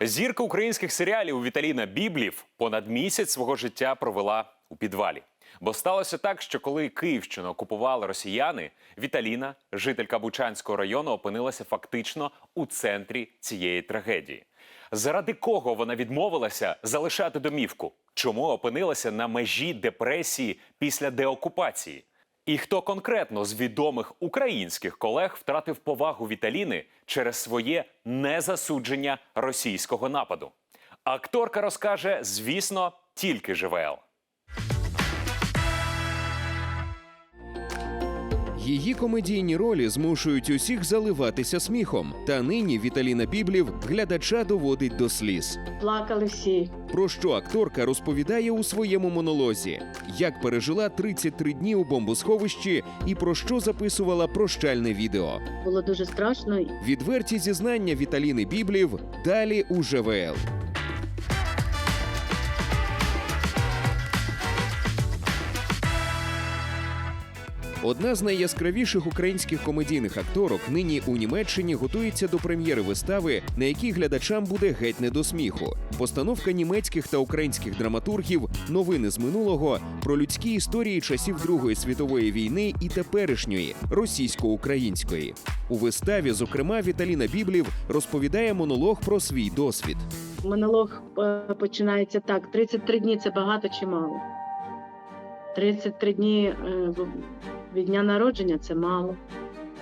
Зірка українських серіалів Віталіна Біблів понад місяць свого життя провела у підвалі. Бо сталося так, що коли Київщину окупували росіяни, Віталіна, жителька Бучанського району, опинилася фактично у центрі цієї трагедії. Заради кого вона відмовилася залишати домівку? Чому опинилася на межі депресії після деокупації? І хто конкретно з відомих українських колег втратив повагу Віталіни через своє незасудження російського нападу? Акторка розкаже, звісно, тільки ЖВЛ. Її комедійні ролі змушують усіх заливатися сміхом. Та нині Віталіна Біблів глядача доводить до сліз. Плакали всі. Про що акторка розповідає у своєму монолозі, як пережила 33 дні у бомбосховищі і про що записувала прощальне відео. Було дуже страшно. Відверті зізнання Віталіни Біблів далі у ЖВЛ. Одна з найяскравіших українських комедійних акторок нині у Німеччині готується до прем'єри вистави, на якій глядачам буде геть не до сміху. Постановка німецьких та українських драматургів новини з минулого про людські історії часів Другої світової війни і теперішньої російсько-української. У виставі, зокрема, Віталіна Біблів розповідає монолог про свій досвід. Монолог е, починається так: 33 дні це багато чи мало. 33 дні е, від дня народження це мало.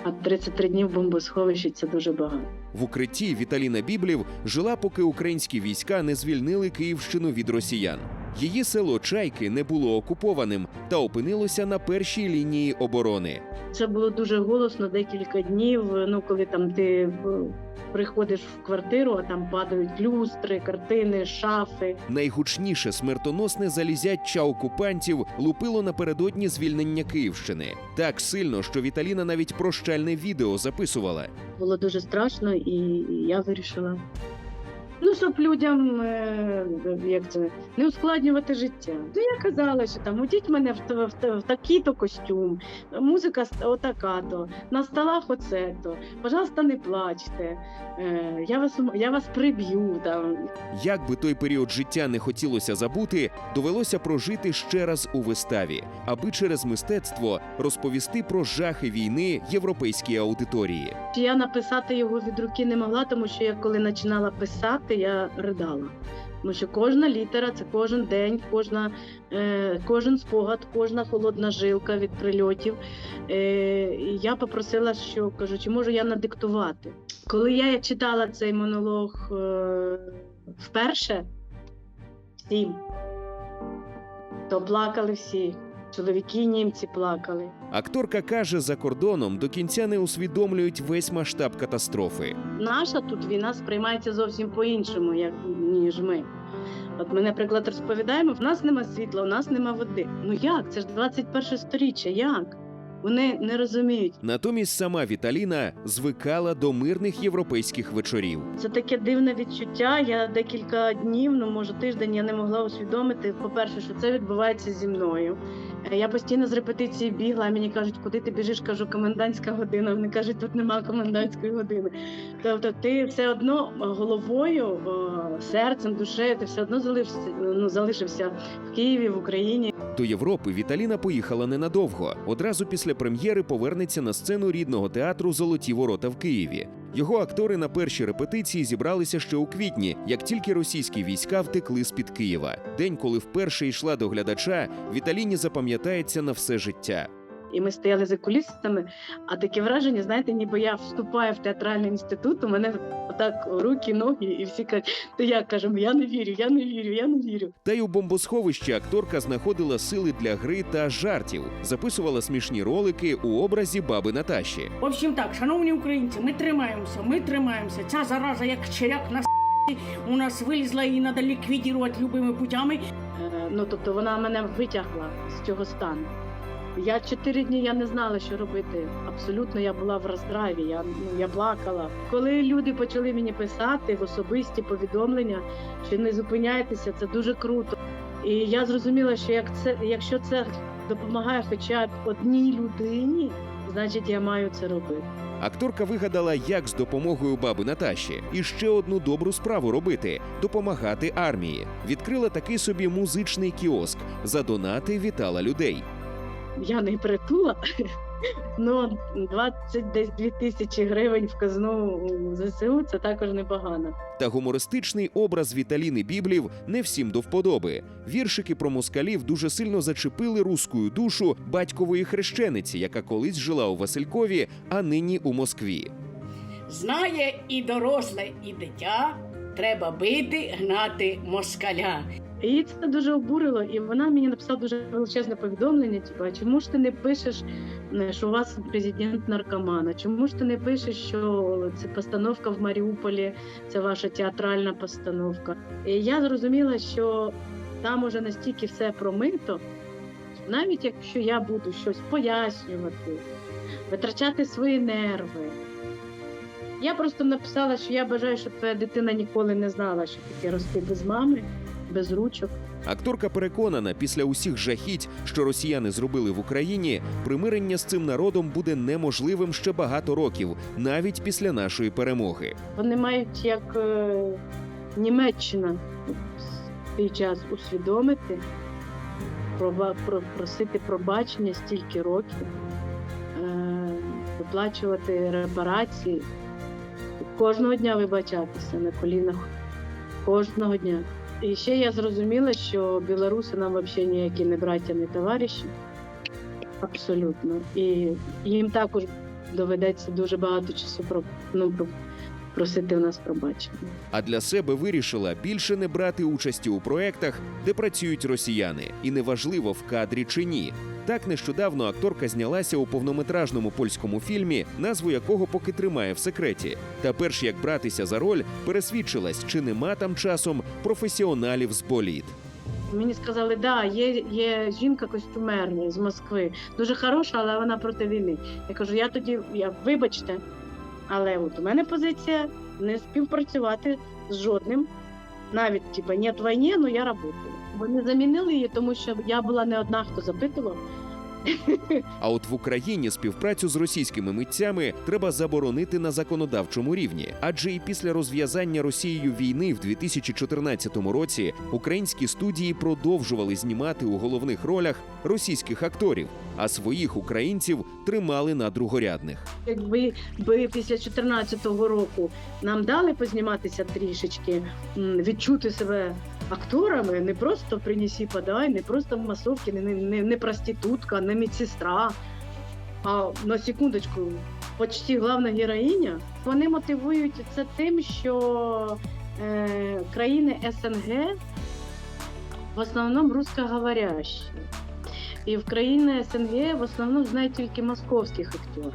А 33 дні в бомбосховищі це дуже багато. В укритті Віталіна Біблів жила, поки українські війська не звільнили Київщину від росіян. Її село Чайки не було окупованим та опинилося на першій лінії оборони. Це було дуже голосно декілька днів. Ну, коли там ти е, приходиш в квартиру, а там падають люстри, картини, шафи. Найгучніше смертоносне залізяча окупантів лупило напередодні звільнення Київщини так сильно, що Віталіна навіть прощальне відео записувала. Було дуже страшно, і я вирішила. Ну, щоб людям е, як це, не ускладнювати життя. То я казала, що там одіть мене в, т- в, в такий-то костюм, музика отака-то, на столах оце-то. Пожалуйста, не плачте. Е, я вас я вас приб'ю там. Як би той період життя не хотілося забути, довелося прожити ще раз у виставі, аби через мистецтво розповісти про жахи війни європейській аудиторії. Я написати його від руки не могла, тому що я коли починала писати, я ридала. Тому що кожна літера це кожен день, кожна, е, кожен спогад, кожна холодна жилка від прильотів. Е, я попросила, що кажу, чи можу я надиктувати. Коли я читала цей монолог е, вперше всім, то плакали всі. Чоловіки німці плакали. Акторка каже, за кордоном до кінця не усвідомлюють весь масштаб катастрофи. наша тут війна сприймається зовсім по-іншому, як ніж ми. От ми, наприклад, розповідаємо, в нас нема світла, у нас нема води. Ну як? Це ж 21 сторіччя, як? Вони не розуміють. Натомість сама Віталіна звикала до мирних європейських вечорів. Це таке дивне відчуття. Я декілька днів, ну може тиждень, я не могла усвідомити. По-перше, що це відбувається зі мною. Е, Я постійно з репетиції бігла, мені кажуть, куди ти біжиш? Кажу, комендантська година. Вони кажуть, тут нема комендантської години. Тобто, ти все одно головою, серцем, душею, ти все одно залишився, ну, залишився в Києві, в Україні. До Європи Віталіна поїхала ненадовго. Одразу після прем'єри повернеться на сцену рідного театру Золоті ворота в Києві. Його актори на перші репетиції зібралися ще у квітні, як тільки російські війська втекли з під Києва. День, коли вперше йшла до глядача, Віталіні запам'ятається на все життя. І ми стояли за кулісами, а таке враження, знаєте, ніби я вступаю в театральний інститут, у мене отак руки, ноги, і всі кажуть, то я кажу, я не вірю, я не вірю, я не вірю. Та й у бомбосховищі акторка знаходила сили для гри та жартів, записувала смішні ролики у образі баби Наташі. В общем так, шановні українці, ми тримаємося, ми тримаємося. Ця зараза, як черяк на у нас вилізла, її треба ліквідувати любими путями. Е, Ну, тобто вона мене витягла з цього стану. Я чотири дні я не знала, що робити. Абсолютно я була в роздраві, я, ну, я плакала. Коли люди почали мені писати в особисті повідомлення, що не зупиняйтеся, це дуже круто. І я зрозуміла, що як це, якщо це допомагає хоча б одній людині, значить я маю це робити. Акторка вигадала, як з допомогою баби Наташі і ще одну добру справу робити допомагати армії. Відкрила такий собі музичний кіоск. За донати вітала людей. Я не притула. Ну, 20 десь 2 тисячі гривень в казну у ЗСУ це також непогано. Та гумористичний образ Віталіни Біблів не всім до вподоби. Віршики про москалів дуже сильно зачепили руську душу батькової хрещениці, яка колись жила у Василькові, а нині у Москві. Знає і доросле, і дитя, треба бити, гнати москаля. Її це дуже обурило, і вона мені написала дуже величезне повідомлення. Типу, чому ж ти не пишеш, е, що у вас президент наркомана? Чому ж ти не пишеш, що це постановка в Маріуполі, це ваша театральна постановка? І я зрозуміла, що там уже настільки все промито, навіть якщо я буду щось пояснювати, витрачати свої нерви. Я просто написала, що я бажаю, щоб твоя дитина ніколи не знала, що таке рости без мами, без ручок. Акторка переконана, після усіх жахіть, що росіяни зробили в Україні, примирення з цим народом буде неможливим ще багато років, навіть після нашої перемоги. Вони мають як е, Німеччина свій час усвідомити, проба- про- просити пробачення стільки років, е, виплачувати репарації, кожного дня вибачатися на колінах, кожного дня. І ще я зрозуміла, що білоруси нам взагалі ніякі не браття, не товариші. Абсолютно. І їм також доведеться дуже багато часу ну, просити у нас пробачення. А для себе вирішила більше не брати участі у проектах, де працюють росіяни, і неважливо в кадрі чи ні. Так нещодавно акторка знялася у повнометражному польському фільмі, назву якого поки тримає в секреті. Та перш як братися за роль, пересвідчилась, чи нема там часом професіоналів з боліт. Мені сказали, да, є, є жінка костюмерня з Москви, дуже хороша, але вона проти війни. Я кажу, я тоді, я вибачте, але от у мене позиція не співпрацювати з жодним. Навіть типа ні війни, але я працюю. Вони замінили її, тому що я була не одна, хто запитував. А от в Україні співпрацю з російськими митцями треба заборонити на законодавчому рівні, адже і після розв'язання Росією війни в 2014 році українські студії продовжували знімати у головних ролях російських акторів, а своїх українців тримали на другорядних. Якби би після 2014 року нам дали позніматися трішечки, відчути себе акторами, не просто принесі подай, не просто в масовці, не, не, не проститутка, не медсестра, а на секундочку, почти головна героїня. Вони мотивують це тим, що е, країни СНГ в основному русскоговорящі. І в країни СНГ в основному знають тільки московських акторів.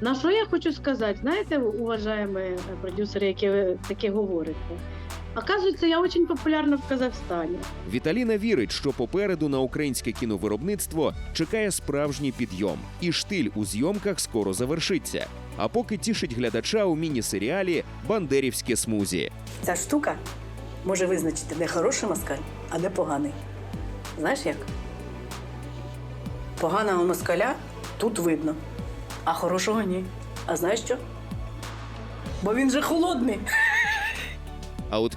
На що я хочу сказати, знаєте, уважаємо продюсери, які таке говорите? Оказується, я дуже популярна в Казахстані. Віталіна вірить, що попереду на українське кіновиробництво чекає справжній підйом, і штиль у зйомках скоро завершиться. А поки тішить глядача у міні-серіалі Бандерівське смузі. Ця штука може визначити, де хороший москаль, а де поганий. Знаєш як? Поганого москаля тут видно, а хорошого ні. А знаєш що? Бо він же холодний.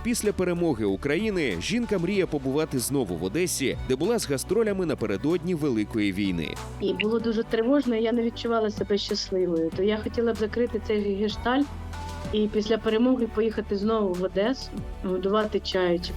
Після перемоги України жінка мріє побувати знову в Одесі, де була з гастролями напередодні Великої війни. І було дуже тривожно, я не відчувала себе щасливою. То я хотіла б закрити цей гештальт і після перемоги поїхати знову в Одесу, годувати чаючок.